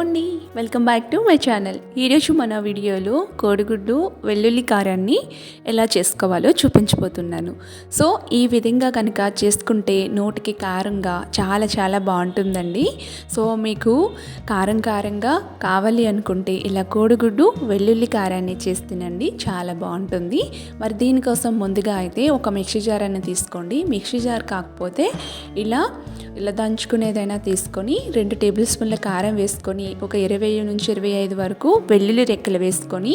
అండి welcome back to my channel ఈరోజు మన వీడియోలో కోడిగుడ్డు వెల్లుల్లి కారాన్ని ఎలా చేసుకోవాలో చూపించబోతున్నాను. సో ఈ విధంగా కనుక చేసుకుంటే నోటికి కారంగా చాలా చాలా బాగుంటుందండి. సో మీకు కారం కారంగా కావాలి అనుకుంటే ఇలా కోడిగుడ్డు వెల్లుల్లి కారాన్ని చేస్తునండి చాలా బాగుంటుంది. మరి దీనికోసం ముందుగా అయితే ఒక మిక్సీ జార్ అని తీసుకోండి. మిక్సీ జార్ కాకపోతే ఇలా ఇలా దంచుకునేదైనా తీసుకొని రెండు టేబుల్ స్పూన్ల కారం వేసుకొని ఒక ఇరవై ఇరవై నుంచి ఇరవై ఐదు వరకు వెల్లుల్లి రెక్కలు వేసుకొని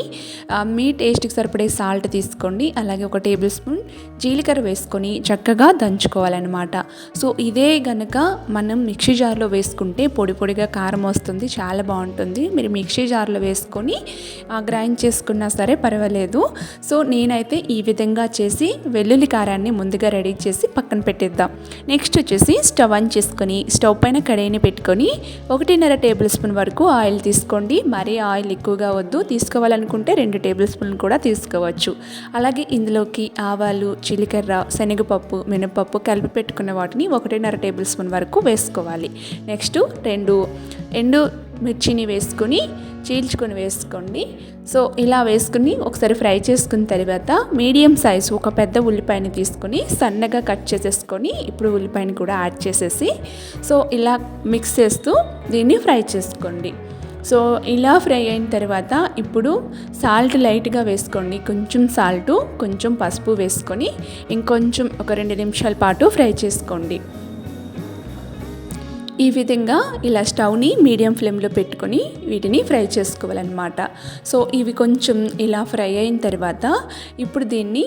మీ టేస్ట్కి సరిపడే సాల్ట్ తీసుకోండి. అలాగే ఒక టేబుల్ స్పూన్ జీలకర్ర వేసుకొని చక్కగా దంచుకోవాలన్నమాట. సో ఇదే గనక మనం మిక్సీ జార్లో వేసుకుంటే పొడి పొడిగా కారం వస్తుంది చాలా బాగుంటుంది. మీరు మిక్సీ జార్లో వేసుకొని గ్రైండ్ చేసుకున్నా సరే పర్వాలేదు. సో నేనైతే ఈ విధంగా చేసి వెల్లుల్లి కారాన్ని ముందుగా రెడీ చేసి పక్కన పెట్టేద్దాం. నెక్స్ట్ వచ్చేసి స్టవ్ ఆన్ చేసుకొని స్టవ్ పైన కడాయిని పెట్టుకొని ఒకటిన్నర టేబుల్ స్పూన్ వరకు ఆయిల్ ఆయిల్ తీసుకోండి. మరీ ఆయిల్ ఎక్కువగా వద్దు. తీసుకోవాలనుకుంటే రెండు టేబుల్ స్పూన్ కూడా తీసుకోవచ్చు. అలాగే ఇందులోకి ఆవాలు జీలకర్ర శనగపప్పు మినపప్పు కలిపి పెట్టుకున్న వాటిని ఒకటిన్నర టేబుల్ స్పూన్ వరకు వేసుకోవాలి. నెక్స్ట్ రెండు ఎండు మిర్చిని వేసుకొని చీల్చుకొని వేసుకోండి. సో ఇలా వేసుకుని ఒకసారి ఫ్రై చేసుకున్న తర్వాత మీడియం సైజు ఒక పెద్ద ఉల్లిపాయని తీసుకొని సన్నగా కట్ చేసేసుకొని ఇప్పుడు ఉల్లిపాయని కూడా యాడ్ చేసేసి సో ఇలా మిక్స్ చేస్తూ దీన్ని ఫ్రై చేసుకోండి. సో ఇలా ఫ్రై అయిన తర్వాత ఇప్పుడు సాల్ట్ లైట్గా వేసుకోండి. కొంచెం సాల్ట్ కొంచెం పసుపు వేసుకొని ఇంకొంచెం ఒక రెండు నిమిషాల పాటు ఫ్రై చేసుకోండి. ఈ విధంగా ఇలా స్టవ్ని మీడియం ఫ్లేమ్లో పెట్టుకొని వీటిని ఫ్రై చేసుకోవాలన్నమాట. సో ఇవి కొంచెం ఇలా ఫ్రై అయిన తర్వాత ఇప్పుడు దీన్ని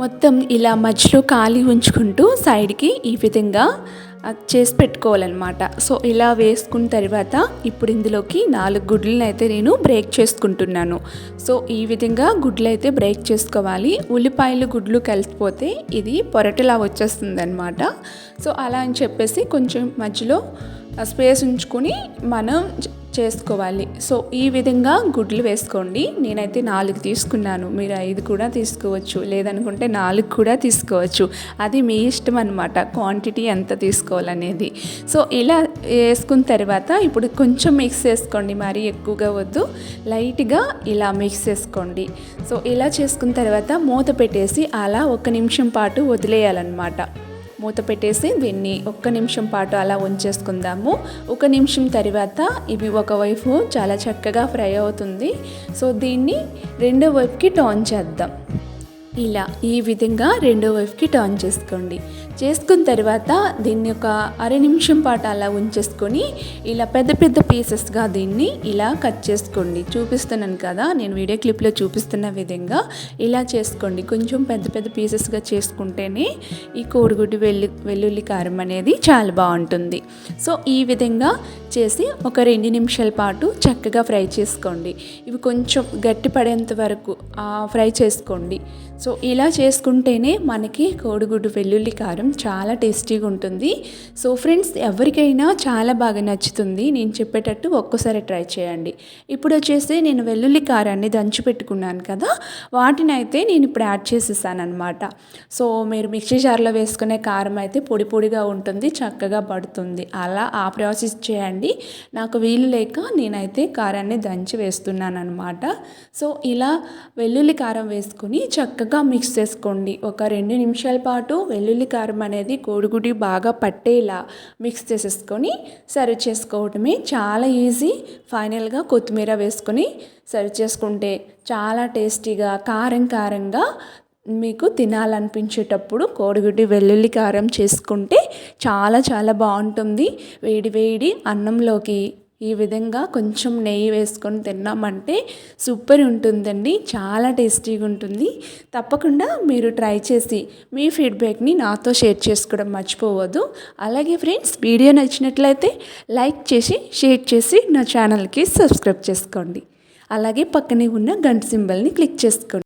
మొత్తం ఇలా మధ్యలో ఖాళీ ఉంచుకుంటూ సైడ్కి ఈ విధంగా చేసి పెట్టుకోవాలన్నమాట. సో ఇలా వేసుకున్న తర్వాత ఇప్పుడు ఇందులోకి నాలుగు గుడ్లను అయితే నేను బ్రేక్ చేసుకుంటున్నాను. సో ఈ విధంగా గుడ్లు అయితే బ్రేక్ చేసుకోవాలి. ఉల్లిపాయలు గుడ్లు కలిసిపోతే ఇది పొరటలా వచ్చేస్తుంది అనమాట సో అలా అని చెప్పేసి కొంచెం మధ్యలో స్పేస్ ఉంచుకొని మనం చేసుకోవాలి. సో ఈ విధంగా గుడ్లు వేసుకోండి. నేనైతే నాలుగు తీసుకున్నాను. మీరు ఐదు కూడా తీసుకోవచ్చు. లేదనుకుంటే నాలుగు కూడా తీసుకోవచ్చు. అది మీ ఇష్టం అనమాట క్వాంటిటీ ఎంత తీసుకోవాలనేది. సో ఇలా వేసుకున్న తర్వాత ఇప్పుడు కొంచెం మిక్స్ చేసుకోండి. మరీ ఎక్కువగా వద్దు. లైట్గా ఇలా మిక్స్ చేసుకోండి. సో ఇలా చేసుకున్న తర్వాత మూత పెట్టేసి అలా ఒక నిమిషం పాటు వదిలేయాలన్నమాట. మూత పెట్టేసి దీన్ని ఒక్క నిమిషం పాటు అలా ఉంచేసుకుందాము. ఒక నిమిషం తర్వాత ఇవి ఒకవైపు చాలా చక్కగా ఫ్రై అవుతుంది. సో దీన్ని రెండో వైపుకి టర్న్ చేద్దాం. ఇలా ఈ విధంగా రెండో వైపుకి టర్న్ చేసుకోండి. చేసుకున్న తర్వాత దీన్ని ఒక అర నిమిషం పాటు అలా ఉంచేసుకొని ఇలా పెద్ద పెద్ద పీసెస్గా దీన్ని ఇలా కట్ చేసుకోండి. చూపిస్తున్నాను కదా నేను వీడియో క్లిప్లో చూపిస్తున్న విధంగా ఇలా చేసుకోండి. కొంచెం పెద్ద పెద్ద పీసెస్గా చేసుకుంటేనే ఈ కోడిగుడ్డు వెల్లు వెల్లుల్లి కారం అనేది చాలా బాగుంటుంది. సో ఈ విధంగా చేసి ఒక రెండు నిమిషాల పాటు చక్కగా ఫ్రై చేసుకోండి. ఇవి కొంచెం గట్టిపడేంత వరకు ఫ్రై చేసుకోండి. సో ఇలా చేసుకుంటేనే మనకి కోడిగుడ్డు వెల్లుల్లి కారం చాలా టేస్టీగా ఉంటుంది. సో ఫ్రెండ్స్ ఎవరికైనా చాలా బాగా నచ్చుతుంది. నేను చెప్పేటట్టు ఒక్కసారి ట్రై చేయండి. ఇప్పుడు వచ్చేసి నేను వెల్లుల్లి కారాన్ని దంచి పెట్టుకున్నాను కదా వాటిని అయితే నేను ఇప్పుడు యాడ్ చేసేసాను అనమాట సో మీరు మిక్సీ జార్లో వేసుకునే కారం అయితే పొడి పొడిగా ఉంటుంది చక్కగా పడుతుంది. అలా ఆ ప్రాసెస్ చేయండి. నాకు వీలు లేక నేనైతే కారాన్ని దంచి వేస్తున్నాను అనమాట సో ఇలా వెల్లుల్లి కారం వేసుకుని చక్కగా చక్కగా మిక్స్ చేసుకోండి. ఒక రెండు నిమిషాల పాటు వెల్లుల్లి కారం అనేది కోడిగుడి బాగా పట్టేలా మిక్స్ చేసేసుకొని సర్వ్ చేసుకోవటమే చాలా ఈజీ ఫైనల్గా కొత్తిమీర వేసుకొని సర్వ్ చేసుకుంటే చాలా టేస్టీగా కారం కారంగా మీకు తినాలనిపించేటప్పుడు కోడిగుడ్డి వెల్లుల్లి కారం చేసుకుంటే చాలా చాలా బాగుంటుంది. వేడి వేడి అన్నంలోకి ఈ విధంగా కొంచెం నెయ్యి వేసుకొని తిన్నామంటే సూపర్ ఉంటుందండి. చాలా టేస్టీగా ఉంటుంది. తప్పకుండా మీరు ట్రై చేసి మీ ఫీడ్బ్యాక్ని నాతో షేర్ చేసుకోవడం మర్చిపోవద్దు. అలాగే ఫ్రెండ్స్ వీడియో నచ్చినట్లయితే లైక్ చేసి షేర్ చేసి నా ఛానల్కి సబ్స్క్రైబ్ చేసుకోండి. అలాగే పక్కనే ఉన్న గంట సింబల్ని క్లిక్ చేసుకోండి.